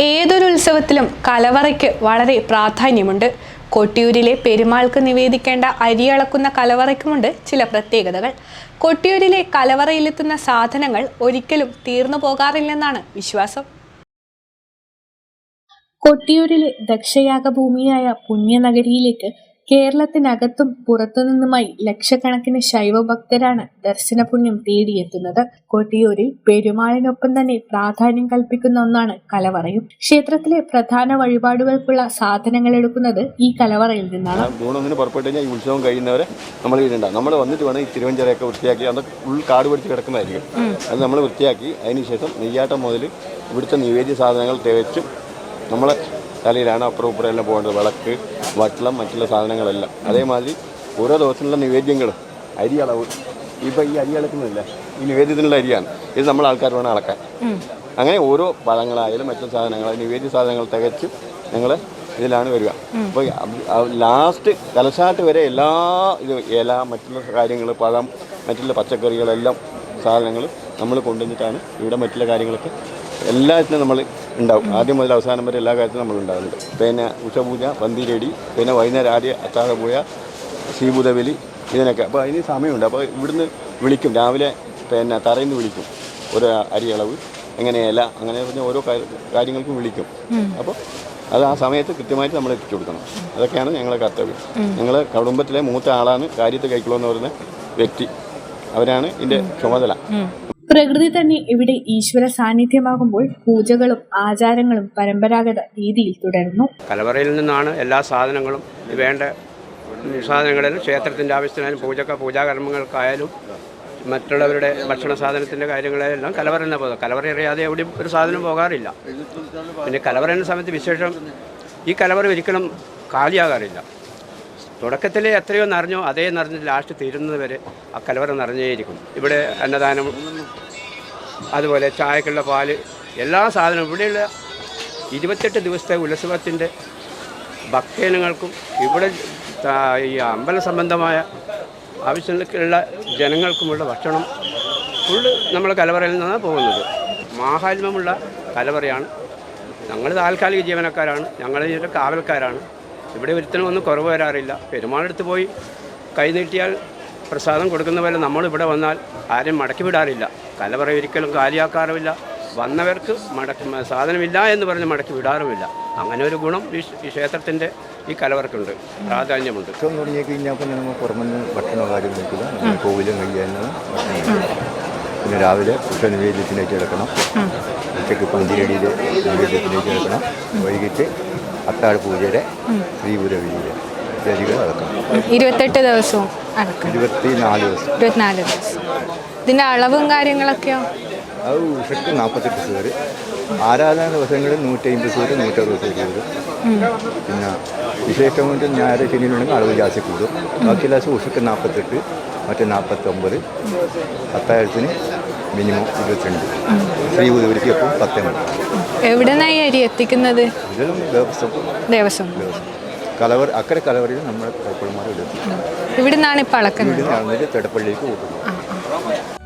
ഏതൊരു ഉത്സവത്തിലും കലവറയ്ക്ക് വളരെ പ്രാധാന്യമുണ്ട്. കൊട്ടിയൂരിലെ പെരുമാൾക്ക് നിവേദിക്കേണ്ട അരി അളക്കുന്ന കലവറയ്ക്കുമുണ്ട് ചില പ്രത്യേകതകൾ. കൊട്ടിയൂരിലെ കലവറയിലെത്തുന്ന സാധനങ്ങൾ ഒരിക്കലും തീർന്നു പോകാറില്ലെന്നാണ് വിശ്വാസം. കൊട്ടിയൂരിലെ ദക്ഷയാഗഭൂമിയായ പുണ്യനഗരിയിലേക്ക് കേരളത്തിനകത്തും പുറത്തുനിന്നുമായി ലക്ഷക്കണക്കിന് ശൈവഭക്തരാണ് ദർശനപുണ്യം തേടിയെത്തുന്നത്. കൊട്ടിയൂരിൽ പെരുമാളിനൊപ്പം തന്നെ പ്രാധാന്യം കൽപ്പിക്കുന്ന ഒന്നാണ് കലവറയും. ക്ഷേത്രത്തിലെ പ്രധാന വഴിപാടുകൾക്കുള്ള സാധനങ്ങൾ എടുക്കുന്നത് ഈ കലവറയിൽ നിന്നാണ്. ജൂണൊന്നിന് പുറപ്പെട്ട് കഴിഞ്ഞാൽ ഈ ഉത്സവം കഴിയുന്നവരെ നമ്മൾ നമ്മൾ വന്നിട്ട് വേണം ഈ തിരുവഞ്ചരയൊക്കെ വൃത്തിയാക്കി അതൊക്കെ ഫുൾ കാട് പിടിച്ച് കിടക്കുന്നതായിരിക്കും. അത് നമ്മൾ വൃത്തിയാക്കി അതിനുശേഷം നെയ്യാട്ടം മുതൽ ഇവിടുത്തെ നിവേദ്യ സാധനങ്ങൾ തികച്ചും നമ്മളെ തലയിലാണ് അപ്പുറം ഇപ്പുറം എല്ലാം പോകേണ്ടത്. വിളക്ക് വട്ടളം മറ്റുള്ള സാധനങ്ങളെല്ലാം. അതേമാതിരി ഓരോ ദിവസത്തിലുള്ള നിവേദ്യങ്ങൾ അരി അളവ്. ഇപ്പം ഈ അരി അളക്കുന്നില്ല ഈ നിവേദ്യത്തിനുള്ള അരിയാണ്. ഇത് നമ്മൾ ആൾക്കാർ വേണം അളക്കാൻ. അങ്ങനെ ഓരോ പഴങ്ങളായാലും മറ്റു സാധനങ്ങളായാലും നിവേദ്യ സാധനങ്ങൾ തികച്ച് ഞങ്ങൾ ഇതിലാണ് വരിക. അപ്പോൾ ലാസ്റ്റ് കലശാട്ട് വരെ എല്ലാ ഇത് ഇല മറ്റുള്ള കാര്യങ്ങൾ പഴം മറ്റുള്ള പച്ചക്കറികളെല്ലാം സാധനങ്ങൾ നമ്മൾ കൊണ്ടുവന്നിട്ടാണ് ഇവിടെ മറ്റുള്ള കാര്യങ്ങളൊക്കെ എല്ലാത്തിനും നമ്മൾ ഉണ്ടാവും. ആദ്യം മുതൽ അവസാനം വരെ എല്ലാ കാര്യത്തിലും നമ്മൾ ഉണ്ടാവുന്നുണ്ട്. പിന്നെ ഉച്ചപൂജ പന്തിരടി പിന്നെ വൈകുന്നേരം ആദ്യ അത്താഴപൂജ ശ്രീഭൂതബലി ഇതിനൊക്കെ. അപ്പോൾ അതിന് സമയമുണ്ട്. അപ്പോൾ ഇവിടുന്ന് വിളിക്കും. രാവിലെ പിന്നെ തറയിൽ നിന്ന് വിളിക്കും. ഒരു അരി അളവ് എങ്ങനെ ഇല അങ്ങനെ പറഞ്ഞ ഓരോ കാര്യ- കാര്യങ്ങൾക്കും വിളിക്കും. അപ്പോൾ അത് ആ സമയത്ത് കൃത്യമായിട്ട് നമ്മൾ എത്തിച്ചു കൊടുക്കണം. അതൊക്കെയാണ് ഞങ്ങളുടെ കർത്തവ്യം. ഞങ്ങൾ കുടുംബത്തിലെ മൂത്ത ആളാണ് കാര്യത്തെ കൈക്കുള്ളൂ എന്ന് പറയുന്ന വ്യക്തി. അവരാണ് ഇതിന്റെ ചുമതല. പ്രകൃതി തന്നെ ഇവിടെ ഈശ്വര സാന്നിധ്യമാകുമ്പോൾ പൂജകളും ആചാരങ്ങളും പരമ്പരാഗത രീതിയിൽ തുടരുന്നു. കലവറയിൽ നിന്നാണ് എല്ലാ സാധനങ്ങളും വേണ്ട സാധനങ്ങളിലും ക്ഷേത്രത്തിന്റെ ആവശ്യത്തിനായാലും പൂജക്ക പൂജാകർമ്മങ്ങൾക്കായാലും മറ്റുള്ളവരുടെ ഭക്ഷണ സാധനത്തിന്റെ കാര്യങ്ങളെല്ലാം കലവറ തന്നെ പോകുന്നത്. കലവറ അറിയാതെ എവിടെയും ഒരു സാധനം പോകാറില്ല. പിന്നെ കലവറയുന്ന സമയത്ത് വിശേഷം ഈ കലവറ ഒരിക്കലും കാലിയാകാറില്ല. തുടക്കത്തിൽ എത്രയോ നിറഞ്ഞോ അതേ നിറഞ്ഞ് ലാസ്റ്റ് തീരുന്നത് വരെ ആ കലവറ നിറഞ്ഞേയിരിക്കും ഇവിടെ അന്നദാനം അതുപോലെ ചായക്കുള്ള പാൽ എല്ലാ സാധനവും. ഇവിടെയുള്ള ഇരുപത്തെട്ട് ദിവസത്തെ ഉത്സവത്തിന്റെ ഭക്തജനങ്ങൾക്കും ഇവിടെ ഈ അമ്പല സംബന്ധമായ ആവശ്യങ്ങൾക്കുള്ള ജനങ്ങൾക്കുമുള്ള ഭക്ഷണം ഫുള്ള് നമ്മൾ കലവറയിൽ നിന്നാണ് പോകുന്നത്. മാഹാത്മ്യമുള്ള കലവറയാണ്. ഞങ്ങൾ താൽക്കാലിക ജീവനക്കാരാണ്. ഇതിന്റെ കാവൽക്കാരാണ്. ഇവിടെ ഒന്നും കുറവ് വരാറില്ല. പെരുമാളെടുത്ത് പോയി കൈനീട്ടിയാൽ പ്രസാദം കൊടുക്കുന്ന പോലെ നമ്മളിവിടെ വന്നാൽ ആരും മടക്കി വിടാറില്ല. കലവറ ഒരിക്കലും കാലിയാക്കാറുമില്ല. വന്നവർക്ക് മടക്കി സാധനമില്ല എന്ന് പറഞ്ഞ് മടക്കി വിടാറുമില്ല. അങ്ങനെ ഒരു ഗുണം ഈ ക്ഷ- ഈ ക്ഷേത്രത്തിന്റെ ഈ കലവർക്കുണ്ട്. പ്രാധാന്യമുണ്ട്. പിന്നെ നമ്മൾ പുറമെന്ന് ഭക്ഷണ രാവിലെ ഉച്ച നിവേദ്യത്തിലേക്ക് എടുക്കണം ഉച്ചയ്ക്ക് പന്തിരടിയിൽ നിവേദ്യത്തിലേക്ക് എടുക്കണം വൈകിട്ട് അത്താഴ പൂജയുടെ ശ്രീപുര വീര് ഇത്യാദികൾ അടക്കം. ഇരുപത്തെട്ട് ദിവസവും അടക്കം. ഇരുപത്തി നാല് ദിവസം. ഇരുപത്തിനാല് ദിവസം. ഇതിന്റെ അളവും കാര്യങ്ങളൊക്കെയോ? അത് ഉഷയ്ക്ക് നാൽപ്പത്തെട്ട് സൂര് ആരാധന ദിവസങ്ങളിൽ നൂറ്റമ്പത് സൂര് നൂറ്ററുപത് സൂര് വരും പിന്നെ വിശേഷം കൊണ്ട് ഞായർ ശനിയിലുണ്ടെങ്കിൽ അളവ് ജാസ്തി കൂടും. ബാക്കി എല്ലാ ദിവസവും ഉഷയ്ക്ക് നാൽപ്പത്തെട്ട് മറ്റേ നാൽപ്പത്തൊമ്പത് മിനിമം ഇരുപത്തിരണ്ട്. ശ്രീ ഉദവരിക്ക് എപ്പം മണി എവിടെ നിന്നായി അരി എത്തിക്കുന്നത്? ദേവസ്വം. കലവർ അക്കരെ കലവറിൽ നമ്മുടെ എടുത്തു ഇവിടെ നിന്നാണ് ഇപ്പോൾ അളക്കുന്നത് തെടപ്പള്ളിക്ക് പോകുന്നു